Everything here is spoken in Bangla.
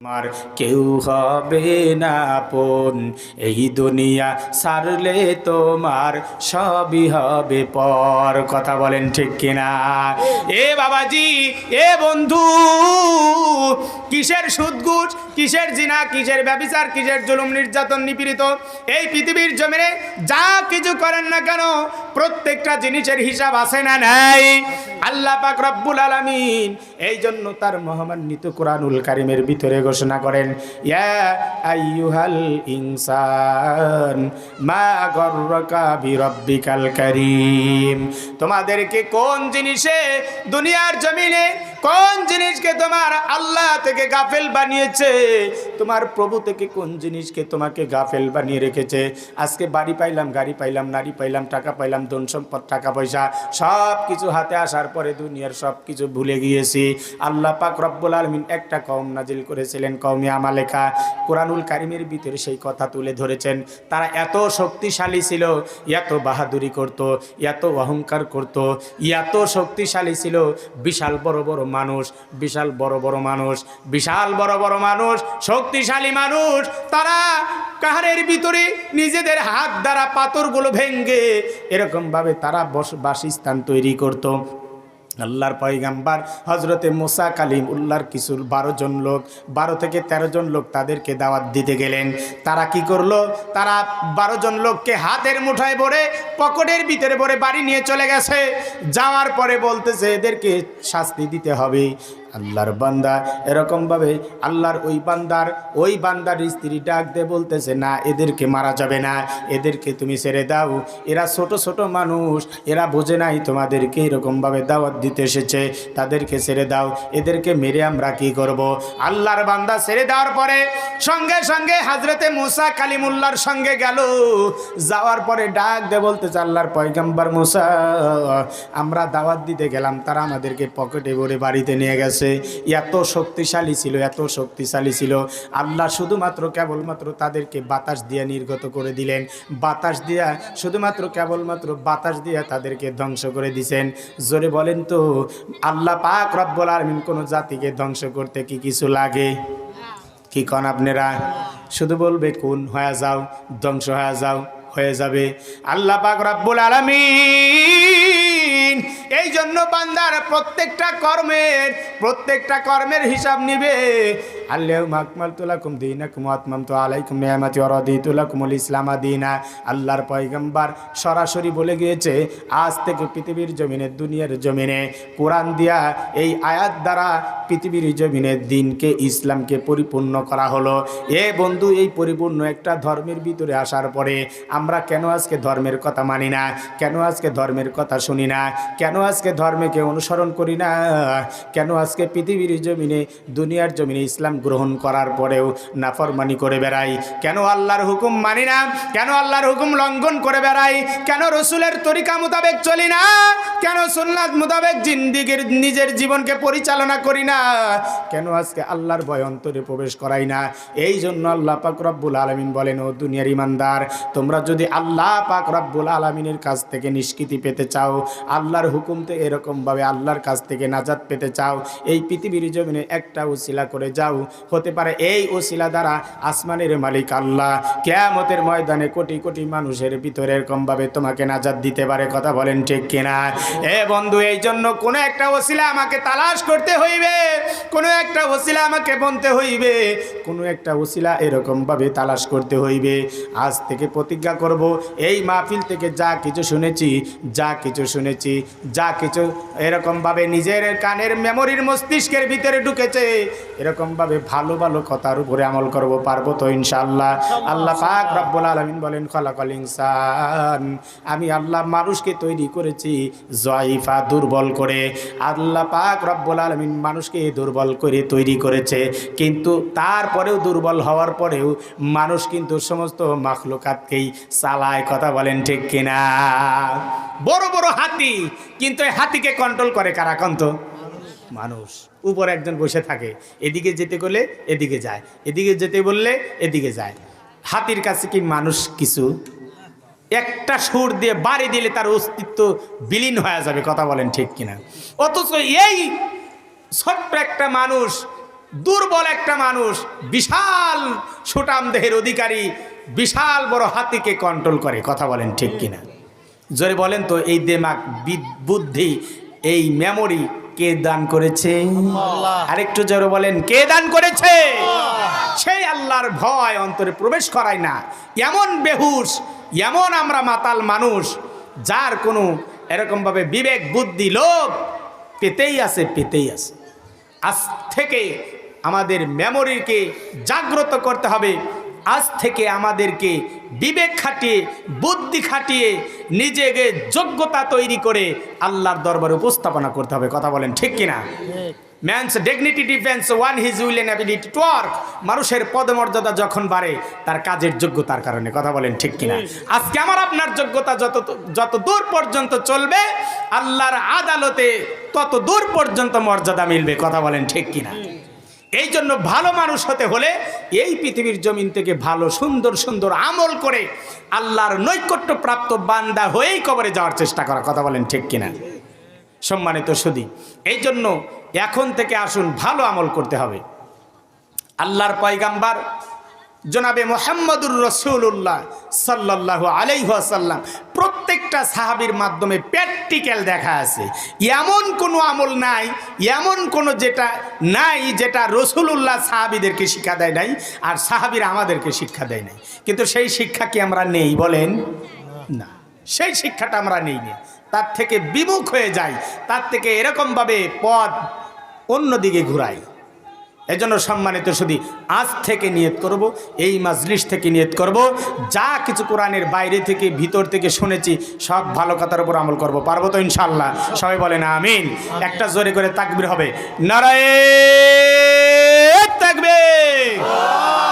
আমার কেউ হবে না আপন। এই দুনিয়া সারলে তোমার সবই হবে পর। কথা বলেন ঠিক কিনা? এ বাবাজি, এ বন্ধু, কিসের সুদগুজ কিসের জিনা, কিসের ব্যবিচার, কিসের জুলুম, নির্যাতন, নিপীড়িত? এই পৃথিবীর জমিনে যা কিছু করেন না কেন প্রত্যেকটা জিনিসের হিসাব আছে না নাই? আল্লাহ পাক রব্বুল আলামিন এই জন্য তার মহামান্বিত কোরআনুল কারিমের ভিতরে ঘোষণা করেন, ইয়া আইয়ুহাল ইনসান মা গর্রকা বিরব্বিকাল কারীম। তোমাদেরকে কোন জিনিসে দুনিয়ার জমিনে, কোন জিনিসকে তোমার আল্লাহ থেকে গাফেল বানিয়েছে? তোমার প্রভু থেকে কোন জিনিসকে তোমাকে গাফেল বানিয়ে রেখেছে? আজকে বাড়ি পাইলাম, গাড়ি পাইলাম, নারী পাইলাম, টাকা পাইলাম ধন সম্পদ টাকা পয়সা সব কিছু হাতে আসার পরে দুনিয়ার সব কিছু ভুলে গিয়েছি। আল্লাহ পাক রব্বুল আলমিন একটা কম নাজিল করেছিলেন কৌমি আমালেখা। কোরআনুল কারিমের ভিতরে সেই কথা তুলে ধরেছেন। তারা এত শক্তিশালী ছিল, এত বাহাদুরি করত, এত অহংকার করত, এত শক্তিশালী ছিল। বিশাল বড় বড় মানুষ, বিশাল বড় বড় মানুষ, বিশাল বড় বড় মানুষ, শক্তিশালী মানুষ, তারা কাহারের ভিতরে নিজেদের হাত দ্বারা পাথরগুলো ভেঙ্গে এরকমভাবে তারা বস বাসস্থান তৈরি করত। আল্লাহর পয়গাম্বার হজরতে মোসা কালিম উল্লাহর কিশোর বারো জন লোক, বারো থেকে ১৩ জন লোক তাদেরকে দাওয়াত দিতে গেলেন। তারা কি করল? তারা বারো জন লোককে হাতের মুঠায় ভরে পকেটের ভিতরে ভরে বাড়ি নিয়ে চলে গেছে। যাওয়ার পরে বলতেছে, এদেরকে শাস্তি দিতে হবে। আল্লাহর বান্দা। এরকমভাবে আল্লাহর ওই বান্দার ওই বান্দার স্ত্রী ডাক দিয়ে বলতেছে, না, এদেরকে মারা যাবে না। এদেরকে তুমি ছেড়ে দাও। এরা ছোট ছোট মানুষ। এরা বোঝে নাই তোমাদেরকে এরকমভাবে দাওয়াত দিতে এসেছে। তাদেরকে ছেড়ে দাও। এদেরকে মেরে আমরা কি করব? আল্লাহর বান্দা ছেড়ে দেওয়ার পরে সঙ্গে সঙ্গে হাজরতে মুসা কালিমুল্লার সঙ্গে গেল। যাওয়ার পরে ডাক দে বলতেছে, আল্লাহর পয়গাম্বার মুসা, আমরা দাওয়াত দিতে গেলাম। তারা আমাদেরকে পকেটে ভরে বাড়িতে নিয়ে গেছে। এত শক্তিশালী ছিল, এত শক্তিশালী ছিল। আল্লাহ শুধুমাত্র কেবলমাত্র তাদেরকে বাতাস দিয়ে নির্গত করে দিলেন। বাতাস দিয়া শুধুমাত্র কেবলমাত্র বাতাস দিয়া তাদেরকে ধ্বংস করে দিছেন। জোরে বলেন তো, আল্লাহ পাক রব্বুল আলমিন কোনো জাতিকে ধ্বংস করতে কি কিছু লাগে? কি কন আপনারা? শুধু বলবে, কোন হয়ে যাও, ধ্বংস হয়ে যাও, হয়ে যাবে। আল্লাহ পাক রব্বুল জন্য বান্দার প্রত্যেকটা কর্মের প্রত্যেকটা কর্মের হিসাব নিবে। আল্লাহ মাকমাল তুলাকুম দিনাকুম আতমাম তো আলাইকুম নিয়ামাতি অরদিতুলাকুমুল ইসলামা দিনা আল্লাহর পয়গম্বর সরাসরি বলে গিয়েছে, আজ থেকে পৃথিবীর জমিনে, দুনিয়ার জমিনে। কোরআন দিয়া এই আয়াত দ্বারা পৃথিবীর জমিনে দিনকে, ইসলামকে পরিপূর্ণ করা হলো। এ বন্ধু, এই পরিপূর্ণ একটা ধর্মের ভিতরে আসার পরে আমরা কেন আজকে ধর্মের কথা মানি না? কেন আজকে ধর্মের কথা শুনি না? কেন আজকে ধর্মকে অনুসরণ করি না? কেন আজকে পৃথিবীর জমিনে, দুনিয়ার জমিনে ইসলাম গ্রহণ করার পরেও নাফরমানি করে বেড়াই। কেন আল্লাহর হুকুম মানি না? কেন আল্লাহর হুকুম লঙ্ঘন করে বেড়াই? কেন রসুলের তরিকা মোতাবেক চলি না? কেন সুন্নাত মোতাবেক জিন্দিগির নিজের জীবনকে পরিচালনা করি না? কেন আজকে আল্লাহর ভয় অন্তরে প্রবেশ করাই না? এই জন্য আল্লাহ পাক রব্বুল আলমিন বলেন, ও দুনিয়ার ইমানদার, তোমরা যদি আল্লাহ পাক রব্বুল আলমিনের কাছ থেকে নিষ্কৃতি পেতে চাও, আল্লাহর হুকুম থেকে এরকমভাবে আল্লাহর কাছ থেকে নাজাত পেতে চাও, এই পৃথিবীর জমিনে একটা উসিলা করে যাও হতে পারে এই ওসিলা দ্বারা আসমানের মালিক আল্লাহ। কেয়ামতের ময়দানে কোটি কোটি মানুষের ভিতরে এরকমভাবে তোমাকে নাজাদ দিতে পারে, কথা বলেন ঠিক কিনা? এ বন্ধু এই জন্য কোনো একটা ওসিলা আমাকে তালাশ করতে হইবে। কোনো একটা ওসিলা আমাকে বনতে হইবে, কোনো একটা ওসিলা এরকমভাবে তালাশ করতে হইবে। আজ থেকে প্রতিজ্ঞা করব, এই মাহফিল থেকে যা কিছু শুনেছি, যা কিছু শুনেছি, যা কিছু এরকমভাবে নিজের কানের মেমোরির মস্তিষ্কের ভিতরে ঢুকেছে, এরকমভাবে ভালো ভালো কথার উপরে আমল করব পারব তো ইনশাআল্লাহ। আল্লাহ পাক রব্বুল আলমিন বলেন, খলাকল ইনসান। আমি আল্লাহ মানুষকে তৈরি করেছি জয়ফা, দুর্বল করে। আল্লাহ পাক রব্বুল আলমিন মানুষকে দুর্বল করে তৈরি করেছে। কিন্তু তারপরেও দুর্বল হওয়ার পরেও মানুষ কিন্তু সমস্ত মাখলুকাতকেই চালায়। কথা বলেন ঠিক কিনা? বড় বড় হাতি। কিন্তু এই হাতিকে কন্ট্রোল করে কারা কন্ত? মানুষ। উপরে একজন বসে থাকে। এদিকে যেতে গেলে এদিকে যায়। এদিকে যেতে বললে এদিকে যায়। হাতির কাছে কি মানুষ কিছু? একটা সুর দিয়ে বাড়ি দিলে তার অস্তিত্ব বিলীন হয়ে যাবে। কথা বলেন ঠিক কিনা? অথচ এই ছোট্ট একটা মানুষ দুর্বল একটা মানুষ বিশাল সুটাম দেহের অধিকারী বিশাল বড় হাতিকে কন্ট্রোল করে। কথা বলেন ঠিক কিনা? জোরে বলেন তো এই দেমাক বি- বুদ্ধি এই মেমোরি কে দান করেছে? আরেকটু জোরে বলেন কে দান করেছে? সেই আল্লাহর ভয় অন্তরে প্রবেশ করায় না। এমন বেহুশ এমন আমরা মাতাল মানুষ যার কোনো এরকমভাবে বিবেক বুদ্ধি লোভ পেতেই আছে পেতেই আছে। আজ থেকে আমাদের মেমোরিকে জাগ্রত করতে হবে। আজ থেকে আমাদেরকে বিবেক খাটিয়ে বুদ্ধি খাটিয়ে নিজেকে যোগ্যতা তৈরি করে আল্লাহর দরবারে উপস্থাপনা করতে হবে। কথা বলেন ঠিক কিনা? Man's dignity depends on his will and ability to work মানুষের পদমর্যাদা যখন বাড়ে তার কাজের যোগ্যতার কারণে। কথা বলেন ঠিক কিনা? আজকে আমার আপনার যোগ্যতা যত যত দূর পর্যন্ত চলবে আল্লাহর আদালতে তত দূর পর্যন্ত মর্যাদা মিলবে, কথা বলেন ঠিক কিনা? এই জন্য ভালো মানুষ হতে হলে এই পৃথিবীর জমিন থেকে ভালো, সুন্দর সুন্দর আমল করে আল্লাহর নৈকট্য প্রাপ্ত বান্দা হয়েই কবরে যাওয়ার চেষ্টা করা, কথা বলেন ঠিক কিনা? সম্মানিত সুদী এই জন্য এখন থেকে আসুন, ভালো আমল করতে হবে। আল্লাহর পয়গাম্বার জনাবে মোহাম্মদুর রসুল্লাহ সাল্লাহ আলাইহাসাল্লাম প্রত্যেকটা সাহাবির মাধ্যমে প্র্যাকটিক্যাল দেখা আছে। এমন কোনো আমল নাই, এমন কোনো যেটা নাই যেটা রসুলুল্লাহ সাহাবিদেরকে শিক্ষা দেয় নাই আর সাহাবিরা আমাদেরকে শিক্ষা দেয় নাই। কিন্তু সেই শিক্ষা কি আমরা নেই বলেন? না, সেই শিক্ষাটা আমরা নেই নি। তার থেকে বিমুখ হয়ে যাই, তার থেকে এরকমভাবে পথ অন্যদিকে ঘুরাই। এজন্য সম্মানিত শুধু আজ থেকে নিয়ত করব, এই মাজলিস থেকে নিয়ত করব, যা কিছু কোরআনের বাইরে থেকে, ভিতর থেকে শুনেছি, সব ভালো কথার উপর আমল করব। পারব তো ইনশাল্লাহ সবাই বলেন আমিন। একটা জোরে করে তাকবির হবে। নারায় তাকবীর।